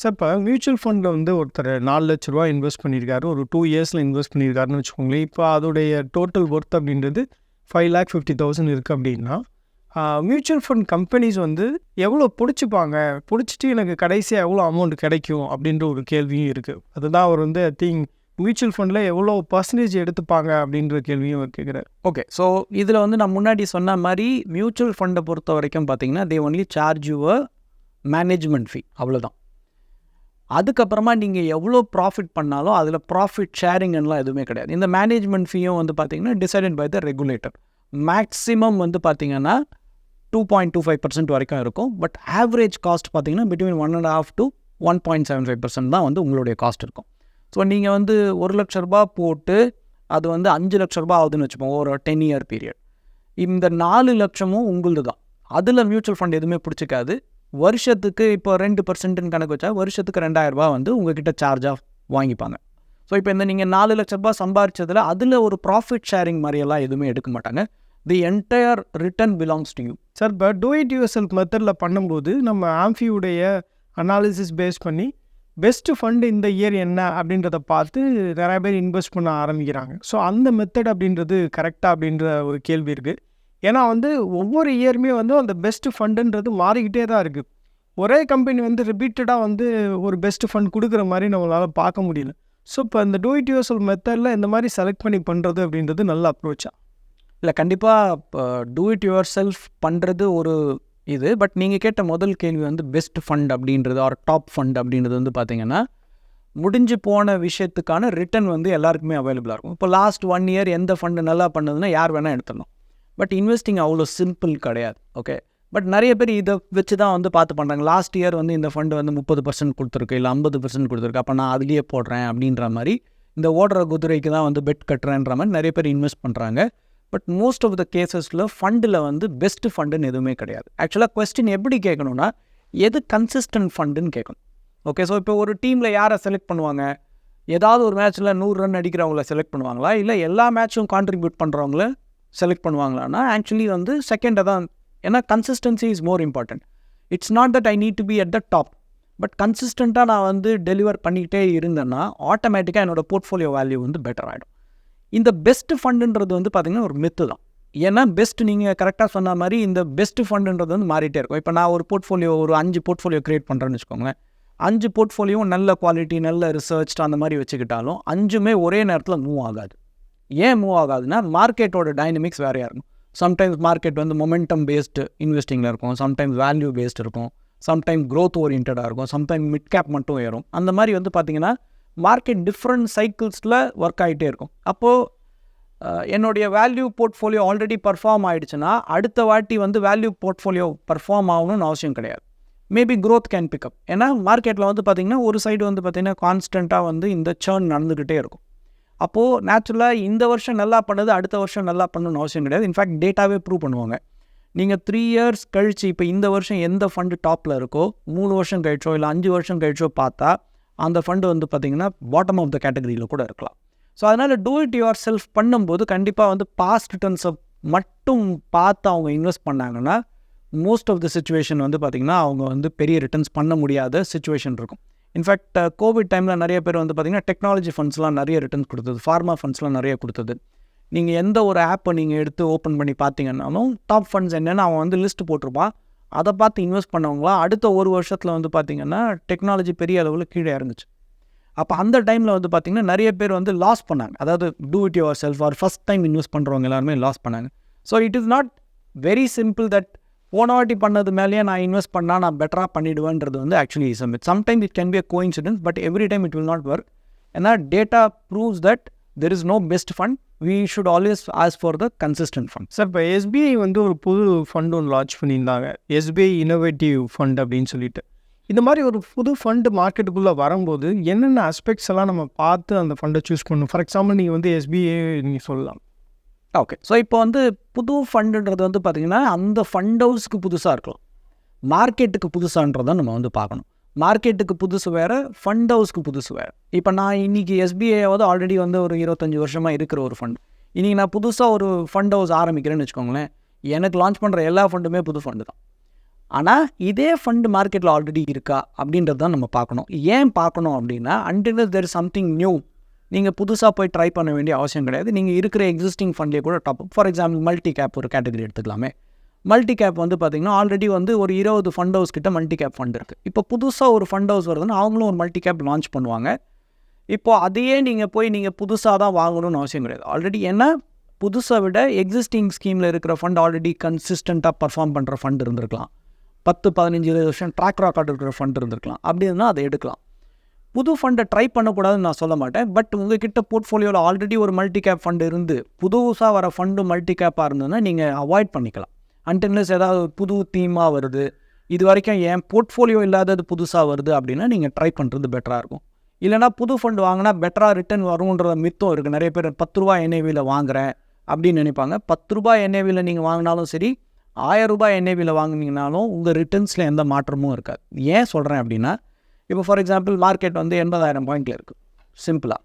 Sir இப்போ mutual ஃபண்டில் வந்து ஒருத்தர் நாலு லட்ச ரூபா இன்வெஸ்ட் பண்ணியிருக்காரு ஒரு டூ இயர்ஸில் இன்வெஸ்ட் பண்ணியிருக்காருன்னு வச்சுக்கோங்களேன். இப்போ அதோடைய டோட்டல் ஒர்த் அப்படின்றது ஃபைவ் லேக் ஃபிஃப்டி தௌசண்ட் இருக்குது அப்படின்னா மியூச்சுவல் ஃபண்ட் கம்பெனிஸ் வந்து எவ்வளோ பிடிச்சிப்பாங்க? பிடிச்சிட்டு எனக்கு கடைசியாக எவ்வளோ அமௌண்ட் கிடைக்கும்? அப்படின்ற ஒரு கேள்வியும் இருக்குது அதுதான் அவர் வந்து ஐ திங்க் மியூச்சுவல் ஃபண்டில் எவ்வளோ பர்சன்டேஜ் எடுத்துப்பாங்க? அப்படின்ற கேள்வியும் அவர் கேட்குறாரு ஓகே ஸோ இதில் வந்து நான் முன்னாடி சொன்ன மாதிரி மியூச்சுவல் ஃபண்டை பொறுத்த வரைக்கும் பார்த்தீங்கன்னா they only charge your management fee அவ்வளோதான் அதுக்கப்புறமா நீங்கள் எவ்வளோ ப்ராஃபிட் பண்ணாலும் அதில் ப்ராஃபிட் ஷேரிங்லாம் எதுவுமே கிடையாது. இந்த மேனேஜ்மெண்ட் ஃபீயும் வந்து பார்த்திங்கன்னா decided by the regulator maximum வந்து பார்த்திங்கன்னா two point two five percent வரைக்கும் இருக்கும். பட் ஆவரேஜ் காஸ்ட் பார்த்தீங்கன்னா between one and half to one point seven five percent தான் வந்து உங்களுடைய காஸ்ட் இருக்கும். ஸோ நீங்கள் வந்து ஒரு லட்ச ரூபா போட்டு அது வந்து அஞ்சு லட்ச ரூபா ஆகுதுன்னு வச்சுப்போம் ஒரு டென் இயர் பீரியட் இந்த நாலு லட்சமும் உங்களது தான் அதில் மியூச்சுவல் ஃபண்ட் எதுவுமே பிடிச்சிக்காது. வருஷத்துக்கு இப்போ ரெண்டு பர்சன்ட்னு கணக்கு வச்சா வருஷத்துக்கு ரெண்டாயிரம் வந்து உங்ககிட்ட ஆஃப் வாங்கிப்பாங்க. ஸோ இப்போ இந்த நீங்கள் நாலு லட்ச ரூபா சம்பாரிச்சதில் அதில் ஒரு ப்ராஃபிட் ஷேரிங் மாதிரியெல்லாம் எதுவுமே எடுக்க மாட்டாங்க. The entire return belongs to you sir இப்போ டூ இட் யூ செல்ஃப் மெத்தடில் பண்ணும்போது நம்ம ஆம்ஃபியுடைய அனாலிசிஸ் பேஸ் பண்ணி பெஸ்ட்டு ஃபண்டு இந்த இயர் என்ன அப்படின்றத பார்த்து நிறைய பேர் இன்வெஸ்ட் பண்ண ஆரம்பிக்கிறாங்க. ஸோ அந்த மெத்தட் அப்படின்றது கரெக்டாக அப்படின்ற ஒரு கேள்வி இருக்குது ஏன்னா வந்து ஒவ்வொரு இயருமே வந்து அந்த பெஸ்ட்டு ஃபண்டுன்றது மாறிக்கிட்டே தான் இருக்குது ஒரே கம்பெனி வந்து ரிப்பீட்டடாக வந்து ஒரு பெஸ்ட் ஃபண்ட் கொடுக்குற மாதிரி நம்மளால் பார்க்க முடியல. ஸோ இப்போ இந்த டூ இட் யூஎஸ்எல் மெத்தடில் இந்த மாதிரி செலக்ட் பண்ணி பண்ணுறது அப்படின்றது நல்ல அப்ரோச்சா இல்லை கண்டிப்பாக இப்போ டூ இட் யுவர் செல்ஃப் பண்ணுறது ஒரு இது. பட் நீங்கள் கேட்ட முதல் கேள்வி வந்து பெஸ்ட் ஃபண்ட் அப்படின்றது ஆர் டாப் ஃபண்ட் அப்படின்றது வந்து பார்த்தீங்கன்னா முடிஞ்சு போன விஷயத்துக்கான ரிட்டர்ன் வந்து எல்லாருக்குமே அவைலபிளாக இருக்கும். இப்போ லாஸ்ட் ஒன் இயர் எந்த ஃபண்டு நல்லா பண்ணதுன்னா யார் வேணால் எடுத்துடணும் பட் இன்வெஸ்டிங் அவ்வளோ சிம்பிள் கிடையாது ஓகே பட் நிறைய பேர் இதை வச்சு தான் வந்து பார்த்து பண்ணுறாங்க லாஸ்ட் இயர் வந்து இந்த ஃபண்டு வந்து முப்பது பர்சன்ட் கொடுத்துருக்கு இல்லை ஐம்பது பர்சன்ட் கொடுத்துருக்கு. அப்போ நான் அதுலேயே போடுறேன் அப்படின்ற மாதிரி இந்த ஓடுற குதிரைக்கு தான் வந்து பெட் கட்டுறேன்ற மாதிரி நிறைய பேர் இன்வெஸ்ட் பண்ணுறாங்க பட் மோஸ்ட் ஆஃப் த கேசஸில் ஃபண்டில் வந்து பெஸ்ட் ஃபண்டுன்னு எதுவுமே கிடையாது. ஆக்சுவலாக கொஸ்டின் எப்படி கேட்கணும்னா எது கன்சிஸ்டன்ட் ஃபண்டுன்னு கேட்கணும். ஓகே ஸோ இப்போ ஒரு டீமில் யாரை செலக்ட் பண்ணுவாங்க? ஏதாவது ஒரு மேட்ச்சில் நூறு ரன் அடிக்கிறவங்கள செலக்ட் பண்ணுவாங்களா? இல்லை எல்லா மேட்சும் கான்ட்ரிபியூட் பண்ணுறவங்கள செலக்ட் பண்ணுவாங்களான்னா ஆக்சுவலி வந்து செகண்டை தான் ஏன்னா consistency is more important it's not that I need to be at the top but கன்சிஸ்டண்ட்டாக நான் வந்து டெலிவர் பண்ணிக்கிட்டே இருந்தேன்னா ஆட்டோமேட்டிக்காக என்னோடய போர்ட்ஃபோலியோ வேல்யூ வந்து பெட்டர் ஆகிடும் இந்த பெஸ்ட் ஃபண்டுன்றது வந்து பார்த்திங்கன்னா ஒரு மித்து தான். ஏன்னா பெஸ்ட் நீங்கள் கரெக்டாக சொன்ன மாதிரி இந்த பெஸ்ட் ஃபண்டுன்றது வந்து மாறிட்டே இருக்கும். இப்போ நான் ஒரு போர்ட்ஃபோலியோ ஒரு அஞ்சு போர்ட்ஃபோலியோ க்ரியேட் பண்ணுறேன்னு வச்சுக்கோங்களேன். அஞ்சு போர்ட்ஃபோலியோவும் நல்ல குவாலிட்டி நல்ல ரிசர்ச் அந்த மாதிரி வச்சுக்கிட்டாலும் அஞ்சுமே ஒரே நேரத்தில் மூவ் ஆகாது. ஏன் மூவ் ஆகாதுன்னா மார்க்கெட்டோட டைனமிக்ஸ் வேறையாக இருக்கும். சம்டைம்ஸ் மார்க்கெட் வந்து மொமெண்டம் பேஸ்டு இன்வெஸ்டிங்கில் இருக்கும். சம்டைம்ஸ் வேல்யூ பேஸ்டு இருக்கும். சம்டைம் க்ரோத் ஓரியன்டாக இருக்கும். சம்டைம் மிட் கேப் மட்டும் ஏறும். அந்த மாதிரி வந்து பார்த்திங்கன்னா மார்க்கெட் டிஃப்ரெண்ட் சைக்கிள்ஸில் ஒர்க் ஆகிட்டே இருக்கும். அப்போது என்னுடைய வேல்யூ போர்ட்ஃபோலியோ ஆல்ரெடி பர்ஃபார்ம் ஆகிடுச்சுன்னா அடுத்த வாட்டி வந்து வேல்யூ போர்ட்ஃபோலியோ பர்ஃபார்ம் ஆகணும்னு அவசியம் கிடையாது. மேபி க்ரோத் கேன் பிக்கப் ஏன்னா மார்க்கெட்டில் வந்து பார்த்திங்கன்னா ஒரு சைடு வந்து பார்த்திங்கன்னா கான்ஸ்டண்ட்டாக வந்து இந்த சேர்ன் நடந்துக்கிட்டே இருக்கும். அப்போது நேச்சுரலாக இந்த வருஷம் நல்லா பண்ணது அடுத்த வருஷம் நல்லா பண்ணணும்னு அவசியம் கிடையாது. இன்ஃபேக்ட் டேட்டாவே ப்ரூவ் பண்ணுவாங்க. நீங்கள் த்ரீ இயர்ஸ் கழிச்சு இப்போ இந்த வருஷம் எந்த ஃபண்டு டாப்பில் இருக்கோ மூணு வருஷம் கழிச்சோ இல்லை அஞ்சு வருஷம் கழிச்சோ பார்த்தா அந்த ஃபண்டு வந்து பார்த்திங்கன்னா பாட்டம் ஆஃப் த கேட்டகரியில் கூட இருக்கலாம். ஸோ அதனால் டூ இட் யுவர் செல்ஃப் பண்ணும்போது கண்டிப்பாக வந்து பாஸ்ட் ரிட்டர்ன்ஸை மட்டும் பார்த்து அவங்க இன்வெஸ்ட் பண்ணாங்கன்னா மோஸ்ட் ஆஃப் த சுச்சுவேஷன் வந்து பார்த்திங்கன்னா அவங்க வந்து பெரிய ரிட்டர்ன்ஸ் பண்ண முடியாத சுச்சுவேஷன் இருக்கும். இன்ஃபேக்ட் கோவிட் டைமில் நிறைய பேர் வந்து பார்த்திங்கன்னா டெக்னாலஜி ஃபண்ட்ஸ்லாம் நிறைய ரிட்டர்ன்ஸ் கொடுத்தது ஃபார்மா ஃபண்ட்ஸ்லாம் நிறைய கொடுத்தது. நீங்கள் எந்த ஒரு ஆப்பை நீங்கள் எடுத்து ஓப்பன் பண்ணி பார்த்தீங்கன்னாலும் டாப் ஃபண்ட்ஸ் என்னென்னு அவன் வந்து லிஸ்ட் போட்டிருப்பான் அதை பார்த்து இன்வெஸ்ட் பண்ணவங்களா அடுத்த ஒரு வருஷத்தில் வந்து பார்த்திங்கன்னா டெக்னாலஜி பெரிய அளவில் கீழே இறங்குச்சு. அப்போ அந்த டைமில் வந்து பார்த்திங்கன்னா நிறைய பேர் வந்து லாஸ் பண்ணாங்க. அதாவது do it yourself or first time invest பண்ணுறவங்க எல்லாருமே லாஸ் பண்ணாங்க. So it is not very simple that போன வாட்டி பண்ணது மேலேயே நான் இன்வெஸ்ட் பண்ணால் நான் பெட்டராக பண்ணிவிடுவேன்றது வந்து actually is myth sometime it can be a coincidence but every time it will not work ஏன்னா data proves that there is no best fund we should always ask for the consistent fund sir இப்போ SBI வந்து ஒரு புது fund ஒன்று launch பண்ணியிருந்தாங்க. SBI innovative fund அப்படின்னு சொல்லிட்டு. இந்த மாதிரி ஒரு புது ஃபண்டு மார்க்கெட்டுக்குள்ளே வரும்போது என்னென்ன அஸ்பெக்ட்ஸ் எல்லாம் நம்ம பார்த்து அந்த ஃபண்டை சூஸ் பண்ணணும்? ஃபார் எக்ஸாம்பிள் நீங்கள் வந்து எஸ்பிஐ நீங்கள் சொல்லலாம். ஓகே ஸோ இப்போ வந்து புது ஃபண்டுன்றது வந்து பார்த்திங்கன்னா அந்த ஃபண்ட் ஹவுஸ்க்கு புதுசாக இருக்கலாம். மார்க்கெட்டுக்கு புதுசான்றதை நம்ம வந்து பார்க்கணும். மார்க்கெட்டுக்கு புதுசு வேறு ஃபண்ட் ஹவுஸ்க்கு புதுசு வேறு. இப்போ நான் இன்றைக்கி எஸ்பிஐயாவது ஆல்ரெடி வந்து ஒரு இருபத்தஞ்சி வருஷமாக இருக்கிற ஒரு ஃபண்ட் இன்றைக்கி நான் புதுசாக ஒரு ஃபண்ட் ஹவுஸ் ஆரம்பிக்கிறேன்னு வச்சுக்கோங்களேன் எனக்கு லான்ச் பண்ணுற எல்லா ஃபண்டுமே புது ஃபண்டு தான். ஆனால் இதே ஃபண்டு மார்க்கெட்டில் ஆல்ரெடி இருக்கா அப்படின்றது தான் நம்ம பார்க்கணும். ஏன் பார்க்கணும் அப்படின்னா அன்டில் தெர் சம்திங் நியூ நீங்கள் புதுசாக போய் ட்ரை பண்ண வேண்டிய அவசியம் கிடையாது. நீங்கள் இருக்கிற எக்ஸிஸ்டிங் ஃபண்ட்லேயே கூட top for example multi cap ஒரு கேட்டகரி எடுத்துக்கலாமே. மல்டி கேப் வந்து பார்த்திங்கன்னா ஆல்ரெடி வந்து ஒரு இருபது ஃபண்ட் ஹவுஸ் கிட்ட மல்டி கேப் ஃபண்ட் இருக்குது இப்போ புதுசாக ஒரு ஃபண்ட் ஹவுஸ் வருதுன்னா அவங்களும் ஒரு மல்டி கேப் லான்ச் பண்ணுவாங்க. இப்போது அதையே நீங்கள் போய் நீங்கள் புதுசாக தான் வாங்கணும்னு அவசியம் கிடையாது. ஆல்ரெடி ஏன்னா புதுசாக விட எக்ஸிஸ்டிங் ஸ்கீமில் இருக்கிற ஃபண்ட் ஆல்ரெடி கன்சிஸ்டண்ட்டாக பர்ஃபார்ம் பண்ணுற ஃபண்ட் இருந்திருக்கலாம். பத்து பதினஞ்சு இருபது வருஷம் ட்ராக் ரெக்கார்ட் இருக்கிற ஃபண்ட் இருந்திருக்கலாம். அப்படி இருந்தால் அதை எடுக்கலாம். புது ஃபண்டை ட்ரை பண்ணக்கூடாதுன்னு நான் சொல்ல மாட்டேன். பட் உங்ககிட்ட போர்ட்ஃபோலியோவில் ஆல்ரெடி ஒரு மல்டி கேப் ஃபண்டு இருந்து புதுசாக வர ஃபண்டு மல்டி கேப்பாக இருந்ததுன்னா நீங்கள் அவாய்ட் பண்ணிக்கலாம். அன்டென்லஸ் ஏதாவது புது தீமாக வருது. இது வரைக்கும் ஏன் போர்ட்ஃபோலியோ இல்லாதது புதுசாக வருது அப்படின்னா நீங்கள் ட்ரை பண்ணுறது பெட்டராக இருக்கும். இல்லைனா புது ஃபண்டு வாங்கினா பெட்டராக ரிட்டர்ன் வரும்ன்ற மித்தம் இருக்குது நிறைய பேர் பத்து ரூபா என்ஏவியில் வாங்குறேன் அப்படின்னு நினைப்பாங்க. பத்து ரூபாய் என்ஏவியில் நீங்கள் வாங்கினாலும் சரி ஆயிரம் ரூபாய் என்ஏவியில் வாங்கினீங்கனாலும் உங்கள் ரிட்டர்ன்ஸில் எந்த மாற்றமும் இருக்காது. ஏன் சொல்கிறேன் அப்படின்னா இப்போ ஃபார் எக்ஸாம்பிள் மார்க்கெட் வந்து எண்பதாயிரம் பாயிண்டில் இருக்குது சிம்பிளாக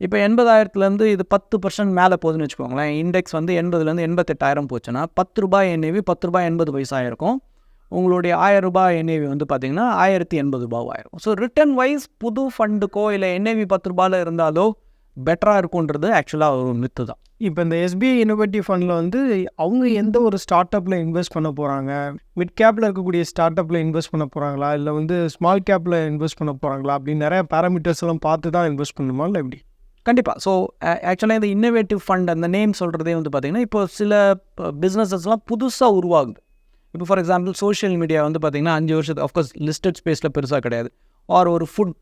இப்போ எண்பதாயிரத்துலேருந்து இது பத்து பர்சன்ட் மேலே போகுதுன்னு வச்சுக்கோங்களேன். இண்டெக்ஸ் வந்து எண்பதுலேருந்து எண்பத்தெட்டாயிரம் போச்சுன்னா பத்து ரூபாய் என்ஏவி பத்து ரூபாய் எண்பது பைசா இருக்கும். உங்களுடைய ஆயிரம் ரூபாய் என்ஏவி வந்து பார்த்திங்கன்னா ஆயிரத்தி எண்பது ரூபாய் ஆயிரும். ஸோ ரிட்டர்ன் வைஸ் புது ஃபண்டுக்கோ இல்லை என்ஏவி பத்து ரூபாயில் இருந்தாலோ பெட்டராக இருக்குன்றது ஆக்சுவலாக ஒரு மித்து தான். இப்போ இந்த எஸ்பிஐ இன்னோவேட்டிவ் ஃபண்டில் வந்து அவங்க எந்த ஒரு ஸ்டார்ட் அப்பில் இன்வெஸ்ட் பண்ண போகிறாங்க மிட் கேப்பில் இருக்கக்கூடிய ஸ்டார்ட் அப்பில் இன்வெஸ்ட் பண்ண போகிறாங்களா இல்லை வந்து ஸ்மால் கேப்பில் இன்வெஸ்ட் பண்ண போகிறாங்களா அப்படின்னு நிறைய பேராமீட்டர்ஸ் எல்லாம் பார்த்து தான் இன்வெஸ்ட் பண்ணுமா? இல்லை எப்படி? கண்டிப்பாக ஸோ ஆக்சுவலாக இந்த இன்னோவேட்டிவ் ஃபண்ட் அந்த நேம் சொல்கிறதே வந்து பார்த்திங்கன்னா இப்போ சில பிஸ்னஸஸ்லாம் புதுசாக உருவாகுது. இப்போ ஃபார் எக்ஸாம்பிள் சோஷியல் மீடியா வந்து பார்த்திங்கன்னா அஞ்சு வருஷத்துக்கு ஆஃப்கோர்ஸ் லிஸ்டட் ஸ்பேஸில் பெருசாக கிடையாது. ஆர் ஒரு ஃபுட்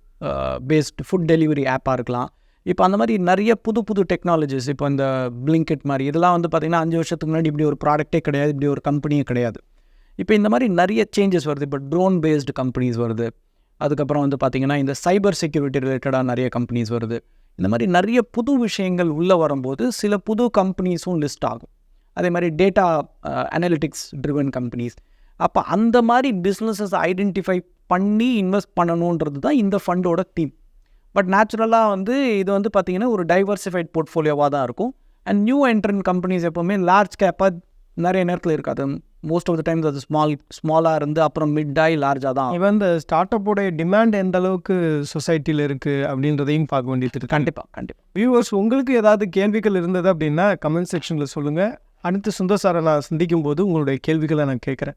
பேஸ்ட் ஃபுட் டெலிவரி ஆப்பாக இருக்கலாம். இப்போ அந்த மாதிரி நிறைய புது புது டெக்னாலஜிஸ் இப்போ இந்த பிளிங்கெட் மாதிரி இதெல்லாம் வந்து பார்த்திங்கன்னா அஞ்சு வருஷத்துக்கு முன்னாடி இப்படி ஒரு ப்ராடக்ட்டே கிடையாது இப்படி ஒரு கம்பெனியே கிடையாது. இப்போ இந்த மாதிரி நிறைய சேஞ்சஸ் வருது. இப்போ ட்ரோன் பேஸ்டு கம்பெனிஸ் வருது. அதுக்கப்புறம் வந்து பார்த்திங்கன்னா இந்த சைபர் செக்யூரிட்டி ரிலேட்டடாக நிறைய கம்பெனிஸ் வருது. இந்த மாதிரி நிறைய புது விஷயங்கள் உள்ளே வரும்போது சில புது கம்பெனிஸும் லிஸ்ட் ஆகும். அதே மாதிரி டேட்டா அனாலிட்டிக்ஸ் ட்ரிவன் கம்பெனிஸ் அப்போ அந்த மாதிரி பிஸ்னஸஸ் ஐடென்டிஃபை பண்ணி இன்வெஸ்ட் பண்ணணுன்றது தான் இந்த ஃபண்டோட தீம் பட் நேச்சுரலாக வந்து இது வந்து பார்த்திங்கன்னா ஒரு டைவர்சிஃபைட் போர்ட்ஃபோலியோவாக தான் இருக்கும். அண்ட் நியூ என்ட்ரன் கம்பெனிஸ் எப்போவுமே லார்ஜ் கேப்பாக நிறைய நேரத்தில் இருக்காது. மோஸ்ட் ஆஃப் த டைம்ஸ் அது ஸ்மால் ஸ்மாலாக இருந்து அப்புறம் மிட் ஆகி லார்ஜாக தான். இவன் இந்த ஸ்டார்ட் அப்போடைய டிமாண்ட் எந்த அளவுக்கு சொசைட்டியில் இருக்குது அப்படின்றதையும் பார்க்க வேண்டியது இருக்கு. கண்டிப்பாக கண்டிப்பாக வியூவர்ஸ் உங்களுக்கு ஏதாவது கேள்விகள் இருந்தது அப்படின்னா கமெண்ட் செக்ஷனில் சொல்லுங்கள் அடுத்து சுந்தர் சாரை நான் சந்திக்கும் போது உங்களுடைய கேள்விகளை நான் கேட்குறேன்.